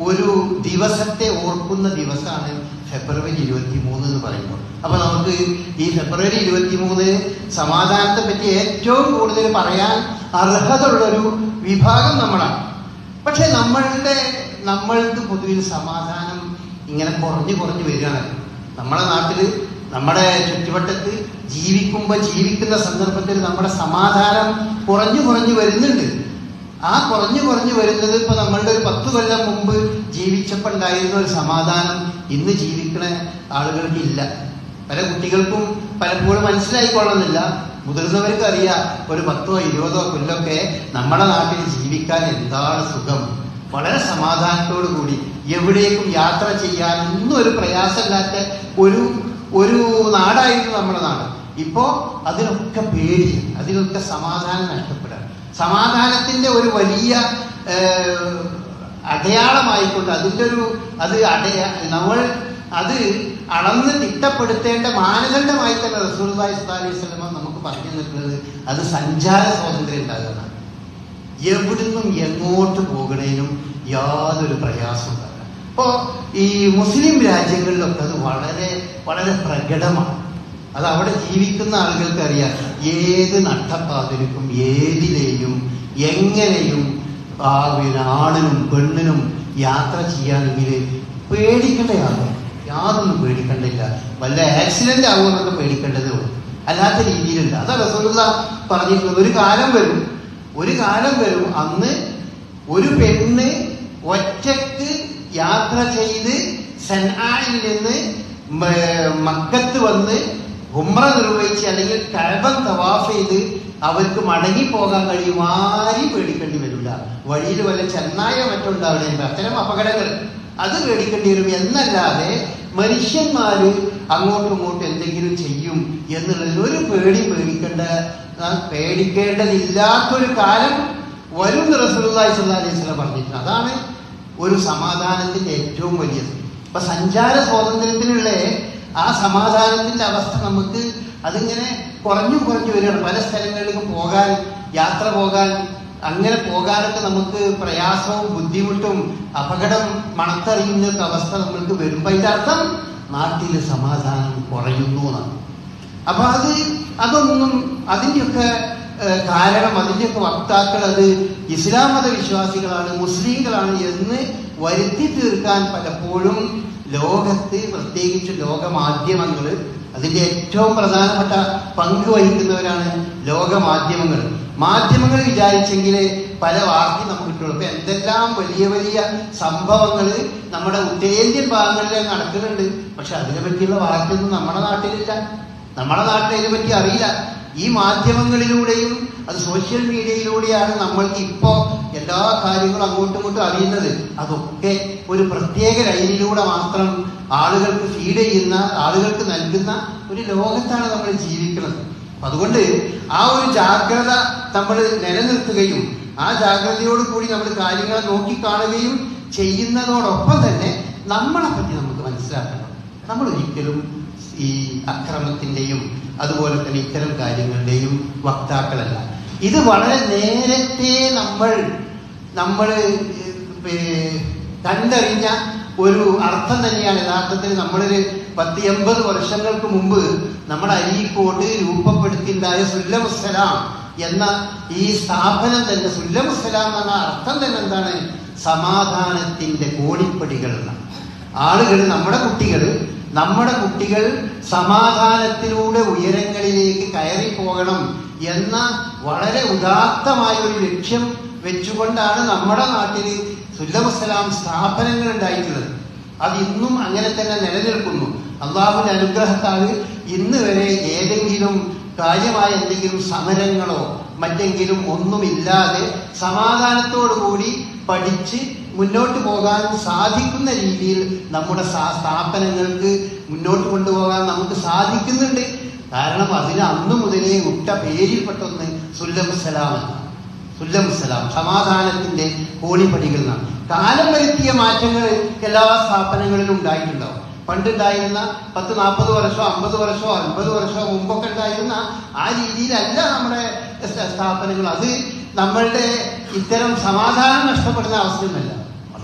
A: ഒരു ദിവസത്തെ ഓർക്കുന്ന ദിവസമാണ് ഫെബ്രുവരി ഇരുപത്തി മൂന്ന് എന്ന് പറയുമ്പോൾ. അപ്പൊ നമുക്ക് ഈ ഫെബ്രുവരി ഇരുപത്തി മൂന്ന് സമാധാനത്തെ പറ്റി ഏറ്റവും കൂടുതൽ പറയാൻ അർഹതയുള്ളൊരു വിഭാഗം നമ്മളാണ്. പക്ഷെ നമ്മളുടെ നമ്മൾക്ക് പൊതുവിൽ സമാധാനം ഇങ്ങനെ കുറഞ്ഞു കുറഞ്ഞു വരികയാണ്. നമ്മുടെ നാട്ടിൽ നമ്മുടെ ചുറ്റുവട്ടത്ത് ജീവിക്കുമ്പോൾ ജീവിക്കുന്ന സന്ദർഭത്തിൽ നമ്മുടെ സമാധാനം കുറഞ്ഞു കുറഞ്ഞു വരുന്നുണ്ട്. ആ കുറഞ്ഞു കുറഞ്ഞു വരുന്നത് ഇപ്പൊ നമ്മളുടെ ഒരു പത്ത് കൊല്ലം മുമ്പ് ജീവിച്ചപ്പോൾ ഉണ്ടായിരുന്ന ഒരു സമാധാനം ഇന്ന് ജീവിക്കുന്ന ആളുകൾക്ക് ഇല്ല. പല കുട്ടികൾക്കും പലപ്പോഴും മനസ്സിലായിക്കൊള്ളുന്നില്ല മുതിർന്നവർക്ക് അറിയാം ഒരു പത്തോ ഇരുപതോ കൊല്ലമൊക്കെ നമ്മുടെ നാട്ടിൽ ജീവിക്കാൻ എന്താണ് സുഖം? വളരെ സമാധാനത്തോടു കൂടി എവിടേക്കും യാത്ര ചെയ്യാൻ ഒന്നും ഒരു പ്രയാസമില്ലാത്ത ഒരു ഒരു നാടായിരുന്നു നമ്മുടെ നാട്. ഇപ്പോ അതിനൊക്കെ പേടി അതിനൊക്കെ സമാധാനം നഷ്ടപ്പെടുക. സമാധാനത്തിന്റെ ഒരു വലിയ അടയാളമായിക്കൊണ്ട് അതിന്റെ ഒരു അത് അടയാ നമ്മൾ അത് അളന്ന് തിട്ടപ്പെടുത്തേണ്ട മാനദണ്ഡമായി തന്നെ റസൂർദായ് അലൈഹി സ്വലമ നമുക്ക് പറഞ്ഞു നിൽക്കുന്നത് അത് സഞ്ചാര സ്വാതന്ത്ര്യം ഉണ്ടാകുന്നതാണ്. എവിടുന്നും എങ്ങോട്ട് പോകണേനും യാതൊരു പ്രയാസവും ഉണ്ടാകില്ല ഇപ്പോ ഈ മുസ്ലിം രാജ്യങ്ങളിലൊക്കെ അത് വളരെ വളരെ പ്രകടമാണ്. അത് അവിടെ ജീവിക്കുന്ന ആളുകൾക്ക് അറിയാം ഏത് നട്ടപ്പാതിരിക്കും ഏതിലെയും എങ്ങനെയും ആ ആണിനും പെണ്ണിനും യാത്ര ചെയ്യാനെങ്കിൽ പേടിക്കേണ്ട യാതൊന്നും യാതൊന്നും പേടിക്കേണ്ടില്ല. വല്ല ആക്സിഡന്റ് ആകുമെന്നൊക്കെ പേടിക്കേണ്ടതേ ഉള്ളൂ. അല്ലാത്ത രീതിയിലുണ്ട് അതാ റസൂലുള്ള പറഞ്ഞിട്ടുള്ളത് ഒരു കാലം വരും. ഒരു കാലം വരും അന്ന് ഒരു പെണ്ണ് ഒറ്റയ്ക്ക് യാത്ര ചെയ്ത് സൻആയിൽ നിന്ന് മക്കത്ത് വന്ന് ഉമ്ര നിർവഹിച്ച് അല്ലെങ്കിൽ കഴബം തവാഫ് ചെയ്ത് അവർക്ക് മടങ്ങി പോകാൻ കഴിയും. ആരും പേടിക്കേണ്ടി വരില്ല. വഴിയിൽ വല്ല ചെന്നായ മറ്റുണ്ടാവില്ല അത്തരം അപകടങ്ങൾ അത് പേടിക്കേണ്ടി വരും. എന്നല്ലാതെ മനുഷ്യന്മാര് അങ്ങോട്ടും ഇങ്ങോട്ടും എന്തെങ്കിലും ചെയ്യും. എന്നുള്ളതിൽ ഒരു പേടി പേടിക്കേണ്ട പേടിക്കേണ്ടതില്ലാത്തൊരു കാലം വരും റസൂലുള്ളാഹി സ്വല്ലല്ലാഹി അലൈഹി പറഞ്ഞിട്ടുണ്ട്. അതാണ് ഒരു സമാധാനത്തിന്റെ ഏറ്റവും വലിയത്. ഇപ്പൊ സഞ്ചാര സ്വാതന്ത്ര്യത്തിനുള്ള ആ സമാധാനത്തിന്റെ അവസ്ഥ നമുക്ക് അതിങ്ങനെ കുറഞ്ഞു കുറഞ്ഞു വരികയാണ്. പല സ്ഥലങ്ങളിലേക്ക് പോകാൻ യാത്ര പോകാൻ അങ്ങനെ പോകാനൊക്കെ നമുക്ക് പ്രയാസവും ബുദ്ധിമുട്ടും അപകടം മണത്തറിയുന്ന അവസ്ഥ നമ്മൾക്ക് വരുമ്പോ. അതിന്റെ അർത്ഥം നാട്ടിൽ സമാധാനം കുറയുന്നു എന്നാണ്. അപ്പൊ അത് അതൊന്നും അതിന്റെയൊക്കെ കാരണം അതിന്റെയൊക്കെ വക്താക്കൾ അത് ഇസ്ലാം മത വിശ്വാസികളാണ് മുസ്ലിങ്ങളാണ് എന്ന് വരുത്തി തീർക്കാൻ പലപ്പോഴും ലോകത്ത് പ്രത്യേകിച്ച് ലോകമാധ്യമങ്ങൾ അതിന്റെ ഏറ്റവും പ്രധാനപ്പെട്ട പങ്ക് വഹിക്കുന്നവരാണ് ലോകമാധ്യമങ്ങൾ. മാധ്യമങ്ങൾ വിചാരിച്ചെങ്കിൽ പല വാർത്ത നമുക്ക് കിട്ടുള്ളൂ. അപ്പൊ എന്തെല്ലാം വലിയ വലിയ സംഭവങ്ങൾ നമ്മുടെ ഉത്തരേന്ത്യൻ ഭാഗങ്ങളിൽ നടക്കുന്നുണ്ട് പക്ഷെ അതിനെ പറ്റിയുള്ള വാർത്തയൊന്നും നമ്മുടെ നാട്ടിലില്ല. നമ്മുടെ നാട്ടിൽ ഇതിനെ പറ്റി അറിയില്ല. ഈ മാധ്യമങ്ങളിലൂടെയും അത് സോഷ്യൽ മീഡിയയിലൂടെയാണ് നമ്മൾക്ക് ഇപ്പോ എല്ലാ കാര്യങ്ങളും അങ്ങോട്ടും ഇങ്ങോട്ടും അറിയുന്നത്. അതൊക്കെ ഒരു പ്രത്യേക ലൈനിലൂടെ മാത്രം ആളുകൾക്ക് ഫീഡ് ചെയ്യുന്ന ആളുകൾക്ക് നൽകുന്ന ഒരു ലോകത്താണ് നമ്മൾ ജീവിക്കുന്നത്. അതുകൊണ്ട് ആ ഒരു ജാഗ്രത നമ്മൾ നിലനിർത്തുകയും ആ ജാഗ്രതയോട് കൂടി നമ്മൾ കാര്യങ്ങളെ നോക്കിക്കാണുകയും ചെയ്യുന്നതോടൊപ്പം തന്നെ നമ്മളെ പറ്റി നമുക്ക് മനസ്സിലാക്കണം. നമ്മൾ ഒരിക്കലും ഈ അക്രമത്തിന്റെയും അതുപോലെ തന്നെ ഇത്തരം കാര്യങ്ങളുടെയും വക്താക്കളല്ല. ഇത് വളരെ നേരത്തെ നമ്മൾ നമ്മൾ കണ്ടറിഞ്ഞ ഒരു അർത്ഥം തന്നെയാണ്. യഥാർത്ഥത്തിൽ നമ്മളൊരു പത്ത് എൺപത് വർഷങ്ങൾക്ക് മുമ്പ് നമ്മുടെ അരീക്കോട്ട് രൂപപ്പെടുത്തിയുണ്ടായ സുല്ലമുസ്സലാം എന്ന ഈ സ്ഥാപനം തന്നെ സുല്ലമുസ്സലാം എന്ന അർത്ഥം തന്നെ എന്താണ്? സമാധാനത്തിന്റെ കോണിപ്പടികൾ എന്നാണ്. ആളുകൾ നമ്മുടെ കുട്ടികൾ നമ്മുടെ കുട്ടികൾ സമാധാനത്തിലൂടെ ഉയരങ്ങളിലേക്ക് കയറി പോകണം എന്ന വളരെ ഉദാത്തമായ ഒരു ലക്ഷ്യം വെച്ചുകൊണ്ടാണ് നമ്മുടെ നാട്ടിൽ സുല്ലമസ്സലാം സ്ഥാപനങ്ങൾ ഉണ്ടായിട്ടുള്ളത്. അത് ഇന്നും അങ്ങനെ തന്നെ നിലനിൽക്കുന്നു. അള്ളാഹുവിന്റെ അനുഗ്രഹത്താൽ ഇന്ന് വരെ ഏതെങ്കിലും കാര്യമായ എന്തെങ്കിലും സമരങ്ങളോ മറ്റെങ്കിലും ഒന്നുമില്ലാതെ സമാധാനത്തോടു കൂടി പഠിച്ച് മുന്നോട്ട് പോകാൻ സാധിക്കുന്ന രീതിയിൽ നമ്മുടെ സ്ഥാപനങ്ങൾക്ക് മുന്നോട്ട് കൊണ്ടുപോകാൻ നമുക്ക് സാധിക്കുന്നുണ്ട്. കാരണം അതിന് അന്ന് മുതലേ ഉട്ട പേരിൽപ്പെട്ടൊന്ന് സുല്ലമുസലാം എന്നാണ് സുല്ലമുസലാം സമാധാനത്തിന്റെ കോണിപ്പടികൾ എന്നാണ്. കാലം വരുത്തിയ മാറ്റങ്ങൾ എല്ലാ സ്ഥാപനങ്ങളിലും ഉണ്ടായിട്ടുണ്ടാവും. പണ്ടുണ്ടായിരുന്ന പത്ത് നാൽപ്പത് വർഷമോ അമ്പത് വർഷമോ അൻപത് വർഷമോ മുമ്പൊക്കെ ഉണ്ടായിരുന്ന ആ രീതിയിലല്ല നമ്മുടെ സ്ഥാപനങ്ങൾ. അത് നമ്മളുടെ ഇത്തരം സമാധാനം നഷ്ടപ്പെടുന്ന അവസ്ഥയൊന്നുമല്ല.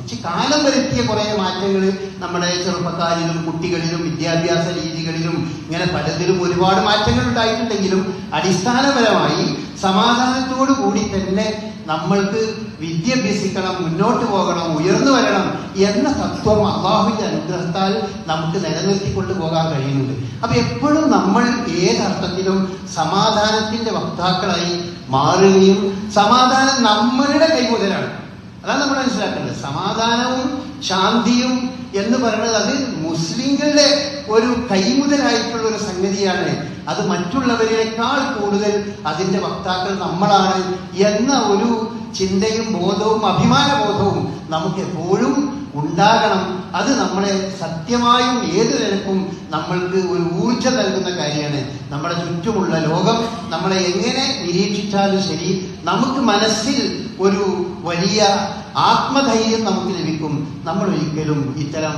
A: മറിച്ച് കാലം വരുത്തിയ കുറെ മാറ്റങ്ങൾ നമ്മുടെ ചെറുപ്പക്കാരിലും കുട്ടികളിലും വിദ്യാഭ്യാസ രീതികളിലും ഇങ്ങനെ പലതിലും ഒരുപാട് മാറ്റങ്ങൾ ഉണ്ടായിട്ടുണ്ടെങ്കിലും അടിസ്ഥാനപരമായി സമാധാനത്തോടു കൂടി തന്നെ നമ്മൾക്ക് വിദ്യ അഭ്യസിക്കണം മുന്നോട്ട് പോകണം ഉയർന്നു വരണം എന്ന തത്വം അള്ളാഹുവിന്റെ അനുഗ്രഹത്താൽ നമുക്ക് നിലനിർത്തിക്കൊണ്ട് പോകാൻ കഴിയുന്നുണ്ട്. അപ്പൊ എപ്പോഴും നമ്മൾ ഏതർത്ഥത്തിലും സമാധാനത്തിന്റെ വക്താക്കളായി മാറുകയും സമാധാനം നമ്മളുടെ കൈമുതലാണ്. അതാണ് നമ്മൾ മനസ്സിലാക്കേണ്ടത്. സമാധാനവും ശാന്തിയും എന്ന് പറയുന്നത് അത് മുസ്ലിങ്ങളുടെ ഒരു കൈമുതലായിട്ടുള്ള ഒരു സംഗതിയാണ്. അത് മറ്റുള്ളവരെക്കാൾ കൂടുതൽ അതിന്റെ വക്താക്കൾ നമ്മളാണ് എന്ന ഒരു ചിന്തയും ബോധവും അഭിമാന ബോധവും നമുക്ക് എപ്പോഴും ഉണ്ടാകണം. അത് നമ്മളെ സത്യമായും ഏത് നിലക്കും നമ്മൾക്ക് ഒരു ഊർജം നൽകുന്ന കാര്യമാണ്. നമ്മുടെ ചുറ്റുമുള്ള ലോകം നമ്മളെ എങ്ങനെ നിരീക്ഷിച്ചാലും ശരി നമുക്ക് മനസ്സിൽ ഒരു വലിയ ആത്മധൈര്യം നമുക്ക് ലഭിക്കും. നമ്മൾ ഒരിക്കലും ഇത്തരം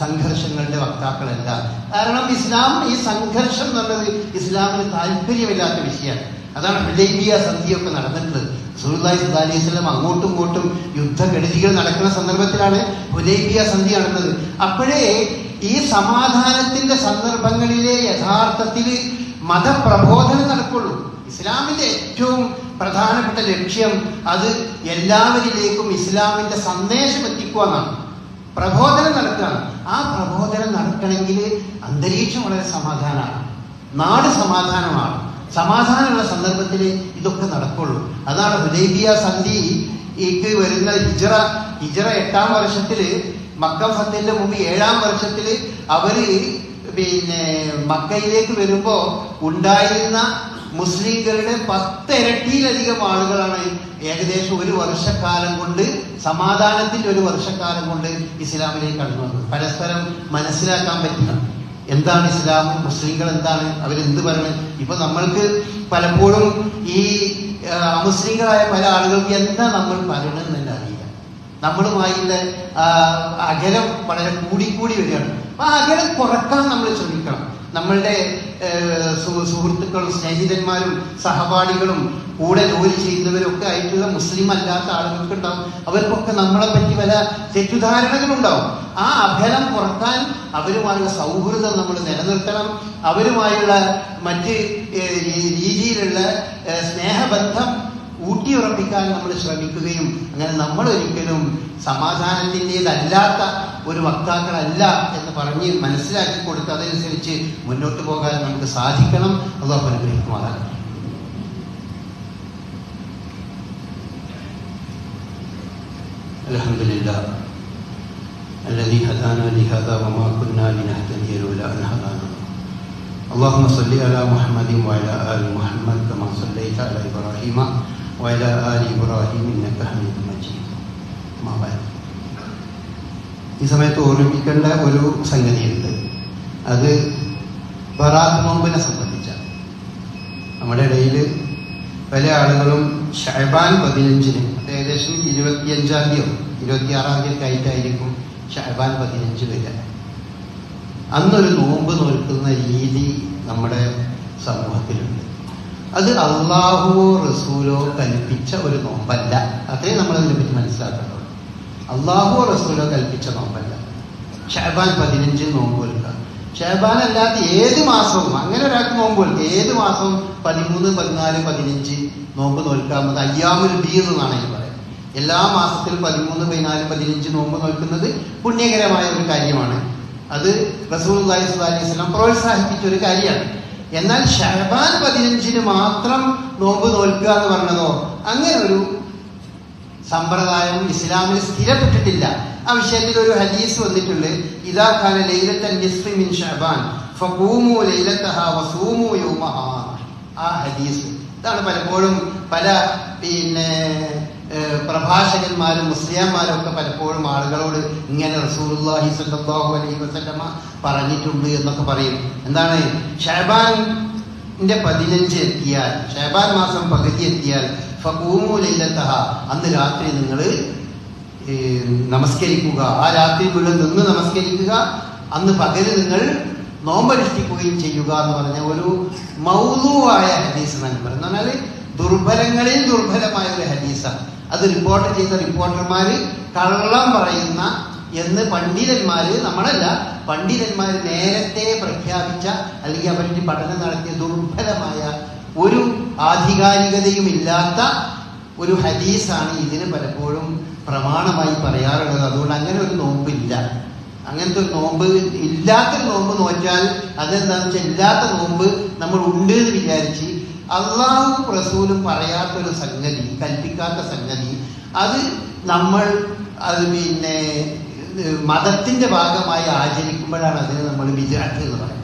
A: സംഘർഷങ്ങളുടെ വക്താക്കളല്ല. കാരണം ഇസ്ലാം ഈ സംഘർഷം എന്നുള്ളത് ഇസ്ലാമിന് താല്പര്യമില്ലാത്ത വിഷയമാണ്. അതാണ് ഹുദൈബിയ സന്ധിയൊക്കെ നടന്നിട്ടുള്ളത്. അലൈഹി സ്വലം അങ്ങോട്ടും ഇങ്ങോട്ടും യുദ്ധക്കെടുതികൾ നടക്കുന്ന സന്ദർഭത്തിലാണ് ഹുദൈബിയ സന്ധി നടന്നത്. അപ്പോഴേ ഈ സമാധാനത്തിന്റെ സന്ദർഭങ്ങളിലെ യഥാർത്ഥത്തിൽ മതപ്രബോധനം നടക്കുള്ളൂ. ഇസ്ലാമിന്റെ ഏറ്റവും പ്രധാനപ്പെട്ട ലക്ഷ്യം അത് എല്ലാവരിലേക്കും ഇസ്ലാമിന്റെ സന്ദേശം എത്തിക്കുക എന്നാണ്. പ്രബോധനം നടക്കുകയാണ്. ആ പ്രബോധനം നടക്കണമെങ്കിൽ അന്തരീക്ഷം വളരെ സമാധാനമാണ്. നാട് സമാധാനമാണ്. സമാധാനമുള്ള സന്ദർഭത്തിൽ ഇതൊക്കെ നടക്കുള്ളൂ. അതാണ് ഹുദൈബിയ സന്ധി ഈക്ക് വരുന്ന ഹിജറ. ഹിജറ എട്ടാം വർഷത്തിൽ മക്ക ഫത്തിന്റെ മുമ്പ് ഏഴാം വർഷത്തിൽ അവർ പിന്നെ മക്കയിലേക്ക് വരുമ്പോ ഉണ്ടായിരുന്ന മുസ്ലിങ്ങളുടെ പത്തിരട്ടിയിലധികം ആളുകളാണ് ഏകദേശം ഒരു വർഷക്കാലം കൊണ്ട് സമാധാനത്തിന്റെ ഒരു വർഷക്കാലം കൊണ്ട് ഇസ്ലാമിലേക്ക് കടന്നു വന്നത്. പരസ്പരം മനസ്സിലാക്കാൻ പറ്റണം എന്താണ് ഇസ്ലാം? മുസ്ലിങ്ങൾ എന്താണ്? അവരെന്ത് പറയണം? ഇപ്പൊ നമ്മൾക്ക് പലപ്പോഴും ഈ അമുസ്ലിങ്ങളായ പല ആളുകൾക്ക് എന്താ നമ്മൾ പറയണമെന്ന് തന്നെ അറിയില്ല. നമ്മളുമായുള്ള അകലം വളരെ കൂടിക്കൂടി വരികയാണ്. ആ അകലം കുറയ്ക്കാൻ നമ്മൾ ശ്രമിക്കണം. നമ്മളുടെ സുഹൃത്തുക്കളും സ്നേഹിതന്മാരും സഹപാഠികളും കൂടെ ജോലി ചെയ്യുന്നവരും ഒക്കെ ആയിട്ടുള്ള മുസ്ലിം അല്ലാത്ത ആളുകൾക്ക് ഉണ്ടാവും അവർക്കൊക്കെ നമ്മളെ പറ്റി പല തെറ്റിദ്ധാരണകളുണ്ടാവും. ആ അഭലം കുറയ്ക്കാൻ അവരുമായുള്ള സൗഹൃദം നമ്മൾ നിലനിർത്തണം. അവരുമായുള്ള മറ്റ് രീതിയിലുള്ള സ്നേഹബന്ധം ഊട്ടിയുറപ്പിക്കാൻ നമ്മൾ ശ്രമിക്കുകയും അങ്ങനെ നമ്മൾ ഒരിക്കലും സമാധാനത്തിൻ്റെതല്ലാത്ത ഒരു വക്താക്കളല്ല എന്ന് പറഞ്ഞ് മനസ്സിലാക്കി കൊടുത്ത് അതനുസരിച്ച് മുന്നോട്ട് പോകാൻ നമുക്ക് സാധിക്കണം അള്ളാഹു അനുഗ്രഹിക്കുമാറാകട്ടെ الحمد لله الذي هدانا لهذا وما كنا لنهتدي لولا ان هدانا الله. اللهم صل على محمد وعلى ال محمد كما صليت على ابراهيم وعلى ال ابراهيم انك حميد مجيد ما بعد ഈ സമയത്ത് ഓർമ്മിക്കേണ്ട ഒരു സംഗതിയുണ്ട് അത് ബറാത്ത് നോമ്പിനെ സംബന്ധിച്ചാണ് നമ്മുടെ ഇടയിൽ പല ആളുകളും ഷഹബാൻ പതിനഞ്ചിന് അത് ഏകദേശം ഇരുപത്തിയഞ്ചാം തീയതിയോ ഇരുപത്തിയാറാം തീയതി ഒക്കെ ആയിട്ടായിരിക്കും ഷഹബാൻ പതിനഞ്ച് വരിക അന്നൊരു നോമ്പ് നോൽക്കുന്ന രീതി നമ്മുടെ സമൂഹത്തിലുണ്ട് അത് അള്ളാഹുവോ റസൂലോ കൽപ്പിച്ച ഒരു നോമ്പല്ല. അതേ നമ്മൾ അതിനെപ്പറ്റി മനസ്സിലാക്കേണ്ടത്. അള്ളാഹുവോ റസൂലോ കൽപ്പിച്ച നോമ്പല്ല. ഷഹബാൻ പതിനഞ്ച് നോമ്പ് കൊടുക്കുക ഷഹബാൻ അല്ലാത്ത ഏത് മാസവും അങ്ങനെ ഒരാൾക്ക് നോമ്പ് കൊടുക്കുക ഏത് മാസവും പതിമൂന്ന് പതിനാല് പതിനഞ്ച് നോമ്പ് നോൽക്കാവുന്നത് അയ്യാമുൽ ബീർ എന്നാണ് ഞാൻ പറയുന്നത്. എല്ലാ മാസത്തിലും പതിമൂന്ന് പതിനാല് പതിനഞ്ച് നോമ്പ് നോൽക്കുന്നത് പുണ്യകരമായ ഒരു കാര്യമാണ്. അത് റസൂൽ അലൈഹി സ്വലാം പ്രോത്സാഹിപ്പിച്ച ഒരു കാര്യമാണ്. എന്നാൽ ഷഹബാൻ പതിനഞ്ചിന് മാത്രം നോമ്പ് നോൽക്കുക എന്ന് പറഞ്ഞതോ? അങ്ങനെ ഒരു സമ്പ്രദായം ഇസ്ലാമിൽ സ്ഥിരപ്പെട്ടിട്ടില്ല. ആ വിഷയത്തിൽ ഒരു ഹദീസ് വന്നിട്ടുണ്ട്. ഇതാ ഖാന ലൈലത്തൻ നിസ്ഫി മിൻ ഷഹബാൻ ആ ഹദീസ്. ഇതാണ് പലപ്പോഴും പല പിന്നെ പ്രഭാഷകന്മാരും മുസ്ലിംമാരും ഒക്കെ പലപ്പോഴും ആളുകളോട് ഇങ്ങനെ റസൂലുള്ളാഹി സല്ലാഹു അലൈഹി വസല്ലമ പറഞ്ഞിട്ടുണ്ട് എന്നൊക്കെ പറയും. എന്താണ്? ഷഹബാന്റെ പതിനഞ്ച് എത്തിയാൽ ഷഹബാൻ മാസം പകുതി എത്തിയാൽ ഫഖൂമു ലൈലത്തഹ അന്ന് രാത്രി നിങ്ങൾ നമസ്കരിക്കുക. ആ രാത്രി മുഴുവൻ നിന്ന് നമസ്കരിക്കുക. അന്ന് പകൽ നിങ്ങൾ നോമ്പനുഷ്ഠിക്കുകയും ചെയ്യുക എന്ന് പറഞ്ഞ ഒരു മൗതുവായ ഹദീസ് എന്ന് പറയുന്നത് പറഞ്ഞാൽ ദുർബലങ്ങളിൽ ദുർബലമായ ഒരു ഹദീസാണ്. അത് റിപ്പോർട്ട് ചെയ്ത റിപ്പോർട്ടർമാര് കള്ളം പറയുന്ന എന്ന് പണ്ഡിതന്മാര് നമ്മളല്ല പണ്ഡിതന്മാര് നേരത്തെ പ്രഖ്യാപിച്ച അല്ലെങ്കിൽ അവരുടെ പഠനം നടത്തിയ ദുർബലമായ ഒരു ആധികാരികതയും ഇല്ലാത്ത ഒരു ഹദീസാണ് ഇതിന് പലപ്പോഴും പ്രമാണമായി പറയാറുള്ളത്. അതുകൊണ്ട് അങ്ങനെ ഒരു നോമ്പില്ല. അങ്ങനത്തെ ഒരു നോമ്പ് ഇല്ലാത്തൊരു നോമ്പ് നോറ്റാൽ അതെന്താണെന്ന് വെച്ചാൽ ഇല്ലാത്ത നോമ്പ് നമ്മൾ ഉണ്ട് എന്ന് വിചാരിച്ച് അള്ളാഹും റസൂലും പറയാത്തൊരു സംഗതി കൽപ്പിക്കാത്ത സംഗതി അത് നമ്മൾ അത് പിന്നെ മതത്തിന്റെ ഭാഗമായി ആചരിക്കുമ്പോഴാണ് അതിന് നമ്മൾ വിദ്യാർത്ഥി എന്ന് പറയുന്നത്.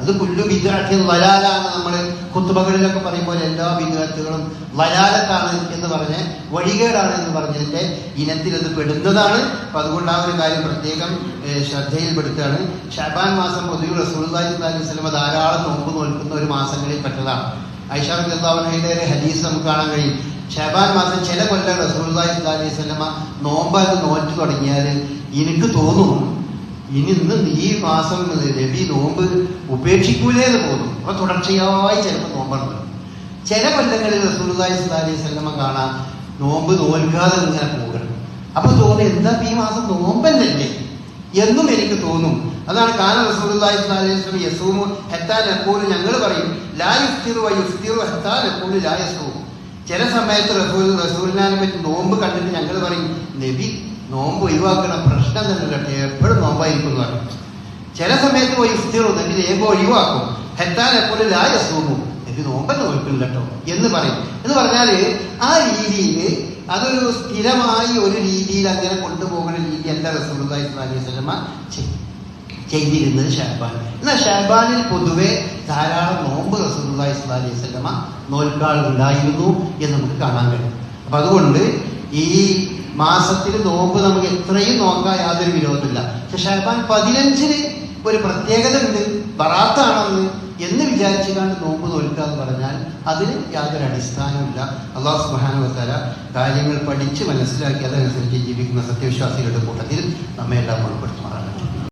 A: അത് പുല്ലു വിദ്യാർത്ഥി വരാലാണ് നമ്മൾ കുത്തുബകളിലൊക്കെ പറയുമ്പോൾ എല്ലാ വിദ്യാർത്ഥികളും വരാലത്താണ് എന്ന് പറഞ്ഞ് വഴികേടാണ് എന്ന് പറഞ്ഞതിന്റെ ഇനത്തിൽ അത് പെടുന്നതാണ്. അപ്പൊ അതുകൊണ്ട് ആ ഒരു കാര്യം പ്രത്യേകം ശ്രദ്ധയിൽപ്പെടുത്തുകയാണ്. ഷബാൻ മാസം പൊതുവെ റസൂൽ അലൈഹി സ്വലമ ധാരാളം നോമ്പ് നോൽക്കുന്ന ഒരു മാസങ്ങളിൽ പെട്ടതാണ്. ഒരു ഹദീസ് നമുക്ക് കാണാൻ കഴിയും. ഷാബാൻ മാസം ചില കൊല്ലം റസൂലി അലൈഹി സ്വലമ നോമ്പ് അത് നോറ്റ് തുടങ്ങിയാൽ എനിക്ക് തോന്നും ഇനി ഇന്ന് ഈ മാസം രവി നോമ്പ് ഉപേക്ഷിക്കൂലേ എന്ന് തോന്നും അപ്പൊ തുടർച്ചയായി ചിലപ്പോൾ നോമ്പുണ്ട്. ചില കൊല്ലങ്ങളിൽ സ്വല്ലല്ലാഹി അലൈഹി വസല്ലമ കാണാം നോമ്പ് നോൽക്കാതെ ഇങ്ങനെ പോകണം. അപ്പൊ തോന്നി എന്താ ഈ മാസം നോമ്പല്ലേ എന്നും എനിക്ക് തോന്നും. അതാണ് കാന വസല്ലം യസൂമു. ഹത്താ നഖൂലു ഞങ്ങൾ പറയും ലാ ലാ യസൂമു. ചില സമയത്ത് റസൂൽ റസൂലിനെ പറ്റി നോമ്പ് കണ്ടിട്ട് ഞങ്ങൾ പറയും നബി നോമ്പ് ഒഴിവാക്കണ പ്രശ്നം തന്നെ കേട്ടെ എപ്പോഴും നോമ്പായിരിക്കും ചില സമയത്ത് പോയി ഇഫ്തിറു നബി നേമ്പ് ഒഴിവാക്കും. ഹെത്താൻ എപ്പോഴും ലായസൂമു നബി നോമ്പെന്ന് നോക്കില്ല കേട്ടോ എന്ന് പറയും. എന്ന് പറഞ്ഞാൽ ആ രീതിയിൽ അതൊരു സ്ഥിരമായി ഒരു രീതിയിൽ അങ്ങനെ കൊണ്ടുപോകുന്ന രീതി അല്ല റസൂലുള്ളാഹി സ്വല്ലല്ലാഹി അലൈഹി വസല്ലമ ചെയ്യും ചെയ്തിരുന്നത് ഷാബാൻ എന്നാൽ ഷാബാനിൽ പൊതുവെ ധാരാളം നോമ്പ് റസൂലുള്ളാഹി സ്വല്ലല്ലാഹി അലൈഹി നോൽക്കാളുണ്ടായിരുന്നു എന്ന് നമുക്ക് കാണാൻ കഴിയും. അപ്പൊ അതുകൊണ്ട് ഈ മാസത്തിൽ നോമ്പ് നമുക്ക് എത്രയും നോക്കാൻ യാതൊരു വിരോധമില്ല. പക്ഷെ ഷാബാൻ പതിനഞ്ചിന് ഒരു പ്രത്യേകത ഉണ്ട്. ബറാത്താണെന്ന് എന്ന് വിചാരിച്ചു കണ്ട് നോമ്പ് നോൽക്കുക എന്ന് പറഞ്ഞാൽ അതിന് യാതൊരു അടിസ്ഥാനമില്ല അള്ളാഹു സുബാനുവത്തല കാര്യങ്ങൾ പഠിച്ച് മനസ്സിലാക്കി അതനുസരിച്ച് ജീവിക്കുന്ന സത്യവിശ്വാസികളുടെ കൂട്ടത്തിൽ നമ്മെ എല്ലാം ഉൾപ്പെടുത്തുമാറാണ്